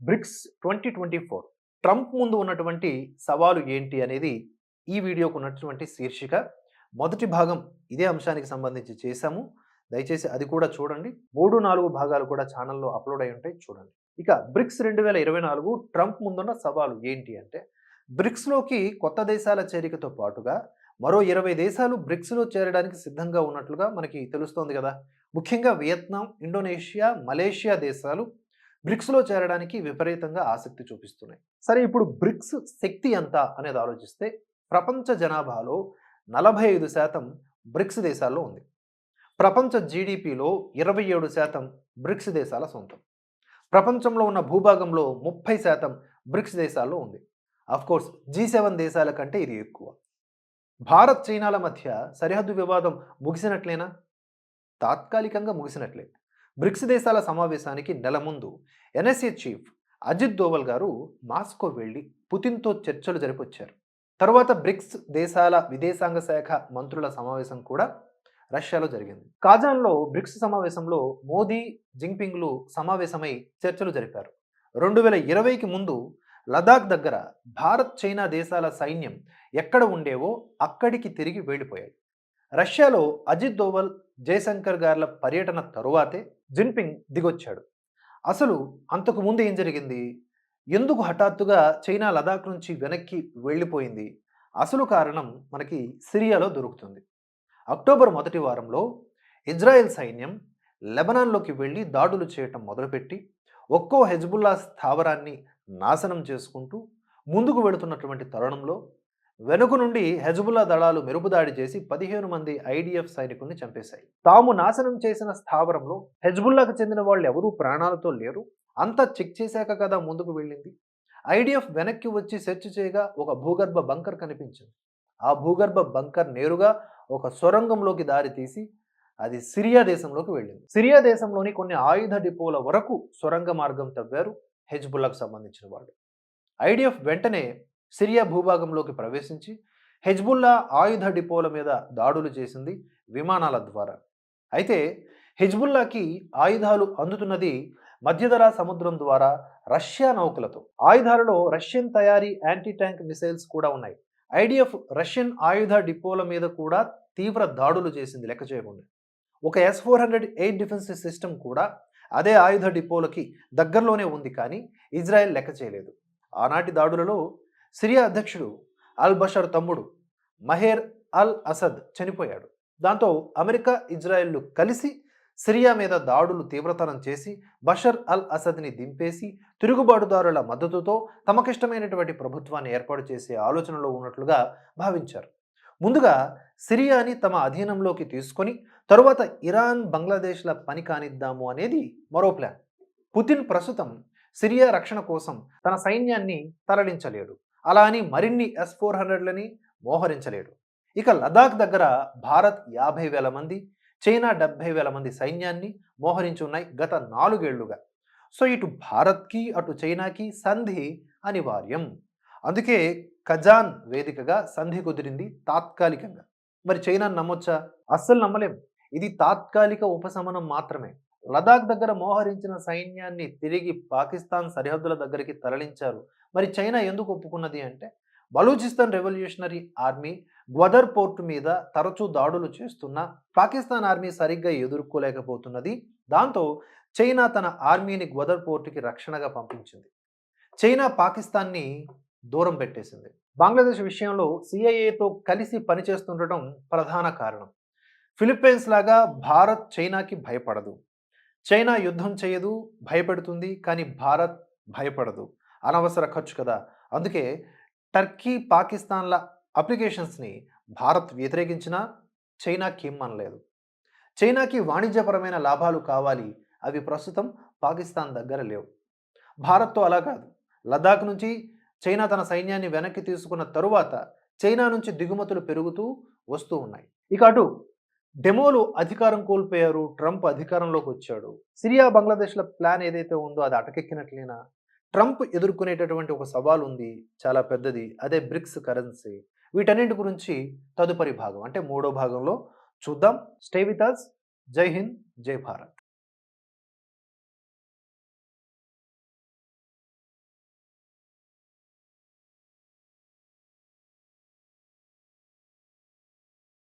BRICS twenty twenty four. Trump ముందు ఉన్నటువంటి సవాలు ఏంటి అనేది ఈ వీడియోకు ఉన్నటువంటి శీర్షిక. మొదటి భాగం ఇదే అంశానికి సంబంధించి చేశాము. దయచేసి అది కూడా చూడండి. మూడు నాలుగు భాగాలు కూడా ఛానల్లో అప్లోడ్ అయి ఉంటాయి. చూడండి. ఇక బ్రిక్స్ రెండు వేల ఇరవై నాలుగు ట్రంప్ ముందున్న సవాలు ఏంటి అంటే బ్రిక్స్లోకి కొత్త దేశాల చేరికతో పాటుగా మరో ఇరవై దేశాలు బ్రిక్స్లో చేరడానికి సిద్ధంగా ఉన్నట్లుగా మనకి తెలుస్తోంది కదా. ముఖ్యంగా వియత్నాం ఇండోనేషియా మలేషియా దేశాలు బ్రిక్స్లో చేరడానికి విపరీతంగా ఆసక్తి చూపిస్తున్నాయి. సరే ఇప్పుడు బ్రిక్స్ శక్తి ఎంత అనేది ఆలోచిస్తే ప్రపంచ జనాభాలో నలభై ఐదు శాతం బ్రిక్స్ దేశాల్లో ఉంది. ప్రపంచ జీడిపిలో ఇరవై ఏడు శాతం బ్రిక్స్ దేశాల సొంతం. ప్రపంచంలో ఉన్న భూభాగంలో ముప్పై శాతం బ్రిక్స్ దేశాల్లో ఉంది. కోర్స్ జీ సెవెన్ దేశాల కంటే ఇది ఎక్కువ. భారత్ చైనాల మధ్య సరిహద్దు వివాదం ముగిసినట్లేనా? తాత్కాలికంగా ముగిసినట్లే. బ్రిక్స్ దేశాల సమావేశానికి నెల ముందు ఎన్ఎస్ఏ చీఫ్ అజిత్ దోవల్ గారు మాస్కో వెళ్ళి పుతిన్తో చర్చలు జరిపొచ్చారు. తర్వాత బ్రిక్స్ దేశాల విదేశాంగ శాఖ మంత్రుల సమావేశం కూడా రష్యాలో జరిగింది. కాజాన్లో బ్రిక్స్ సమావేశంలో మోదీ జింగ్పింగ్లు సమావేశమై చర్చలు జరిపారు. రెండు వేల ఇరవైకి ముందు లదాఖ్ దగ్గర భారత్ చైనా దేశాల సైన్యం ఎక్కడ ఉండేవో అక్కడికి తిరిగి వెళ్ళిపోయాయి. రష్యాలో అజిత్ దోవల్ జయశంకర్ గార్ల పర్యటన తరువాతే జిన్పింగ్ దిగొచ్చాడు. అసలు అంతకు ముందు ఏం జరిగింది? ఎందుకు హఠాత్తుగా చైనా లదాఖ్ నుంచి వెనక్కి వెళ్ళిపోయింది? అసలు కారణం మనకి సిరియాలో దొరుకుతుంది. అక్టోబర్ మొదటి వారంలో ఇజ్రాయెల్ సైన్యం లెబనాన్లోకి వెళ్ళి దాడులు చేయటం మొదలుపెట్టి ఒక్కో హెజ్బుల్లా స్థావరాన్ని నాశనం చేసుకుంటూ ముందుకు వెళుతున్నటువంటి తరుణంలో వెనుక నుండి హెజబుల్లా దళాలు మెరుపుదాడి చేసి పదిహేను మంది ఐడిఎఫ్ సైనికుల్ని చంపేశాయి. తాము నాశనం చేసిన స్థావరంలో హెజ్బుల్లాకు చెందిన వాళ్ళు ఎవరూ ప్రాణాలతో లేరు. అంతా చెక్ చేశాక కదా ముందుకు వెళ్ళింది. ఐడిఎఫ్ వెనక్కి వచ్చి సెర్చ్ చేయగా ఒక భూగర్భ బంకర్ కనిపించింది. ఆ భూగర్భ బంకర్ నేరుగా ఒక సొరంగంలోకి దారి తీసి అది సిరియా దేశంలోకి వెళ్ళింది. సిరియా దేశంలోని కొన్ని ఆయుధ డిపోల వరకు సొరంగ మార్గం తవ్వారు హెజ్బుల్లాకు సంబంధించిన వాళ్ళు. ఐడిఎఫ్ వెంటనే సిరియా భూభాగంలోకి ప్రవేశించి హెజ్బుల్లా ఆయుధ డిపోల మీద దాడులు చేసింది విమానాల ద్వారా. అయితే హెజ్బుల్లాకి ఆయుధాలు అందుతున్నది మధ్యధరా సముద్రం ద్వారా రష్యా నౌకలతో. ఆయుధాలలో రష్యన్ తయారీ యాంటీ ట్యాంక్ మిసైల్స్ కూడా ఉన్నాయి. ఐడిఎఫ్ రష్యన్ ఆయుధ డిపోల మీద కూడా తీవ్ర దాడులు చేసింది లెక్క చేయకుండా. ఒక S four hundred eight defence system కూడా అదే ఆయుధ డిపోలకి దగ్గరలోనే ఉంది కానీ ఇజ్రాయెల్ లెక్క చేయలేదు. ఆనాటి దాడులలో సిరియా అధ్యక్షుడు అల్ బషర్ తమ్ముడు మహేర్ అల్ అసద్ చనిపోయాడు. దాంతో అమెరికా ఇజ్రాయెల్లు కలిసి సిరియా మీద దాడులు తీవ్రతరం చేసి బషర్ అల్ అసద్ని దింపేసి తిరుగుబాటుదారుల మద్దతుతో తమకిష్టమైనటువంటి ప్రభుత్వాన్ని ఏర్పాటు చేసే ఆలోచనలో ఉన్నట్లుగా భావించారు. ముందుగా సిరియాని తమ అధీనంలోకి తీసుకొని తరువాత ఇరాన్ బంగ్లాదేశ్ల పని కానిద్దాము అనేది మరో ప్లాన్. పుతిన్ ప్రస్తుతం సిరియా రక్షణ కోసం తన సైన్యాన్ని తరలించలేడు. అలా అని మరిన్ని ఎస్ ఫోర్ హండ్రెడ్లని మోహరించలేడు. ఇక లదాఖ్ దగ్గర భారత్ యాభై వేల మంది చైనా డెబ్బై వేల మంది సైన్యాన్ని మోహరించి ఉన్నాయి గత నాలుగేళ్ళుగా. సో ఇటు భారత్కి అటు చైనాకి సంధి అనివార్యం. అందుకే ఖజాన్ వేదికగా సంధి కుదిరింది తాత్కాలికంగా. మరి చైనా నమ్మొచ్చా? అస్సలు నమ్మలేం. ఇది తాత్కాలిక ఉపశమనం మాత్రమే. లదాఖ్ దగ్గర మోహరించిన సైన్యాన్ని తిరిగి పాకిస్తాన్ సరిహద్దుల దగ్గరికి తరలించారు. మరి చైనా ఎందుకు ఒప్పుకున్నది అంటే Balochistan revolutionary army Gwadar port మీద తరచూ దాడులు చేస్తున్న పాకిస్తాన్ ఆర్మీ సరిగ్గా ఎదుర్కోలేకపోతున్నది. దాంతో చైనా తన ఆర్మీని గ్వదర్ పోర్టుకి రక్షణగా పంపించింది. చైనా పాకిస్తాన్ని దూరం పెట్టేసింది. బంగ్లాదేశ్ విషయంలో సిఐఏతో కలిసి పనిచేస్తుండటం ప్రధాన కారణం. ఫిలిప్పైన్స్ లాగా భారత్ చైనాకి భయపడదు. చైనా యుద్ధం చేయదు భయపెడుతుంది కానీ భారత్ భయపడదు. అనవసర ఖర్చు కదా! అందుకే టర్కీ పాకిస్తాన్ల అప్లికేషన్స్ని భారత్ వ్యతిరేకించినా చైనాకి అనలేదు చైనాకి వాణిజ్యపరమైన లాభాలు కావాలి. అవి ప్రస్తుతం పాకిస్తాన్ దగ్గర లేవు. భారత్తో అలా కాదు. లద్దాఖ్ నుంచి చైనా తన సైన్యాన్ని వెనక్కి తీసుకున్న తరువాత చైనా నుంచి దిగుమతులు పెరుగుతూ వస్తూ ఉన్నాయి. ఇక అటు డెమోలు అధికారం కోల్పోయారు ట్రంప్ అధికారంలోకి వచ్చాడు. సిరియా బంగ్లాదేశ్ల ప్లాన్ ఏదైతే ఉందో అది అటకెక్కినట్లేనా? ట్రంప్ ఎదుర్కొనేటటువంటి ఒక సవాల్ ఉంది చాలా పెద్దది అదే బ్రిక్స్ కరెన్సీ. వీటన్నింటి గురించి తదుపరి భాగం అంటే మూడో భాగంలో చూద్దాం. స్టే విత్ అస్ జై హింద్ జై భారత్.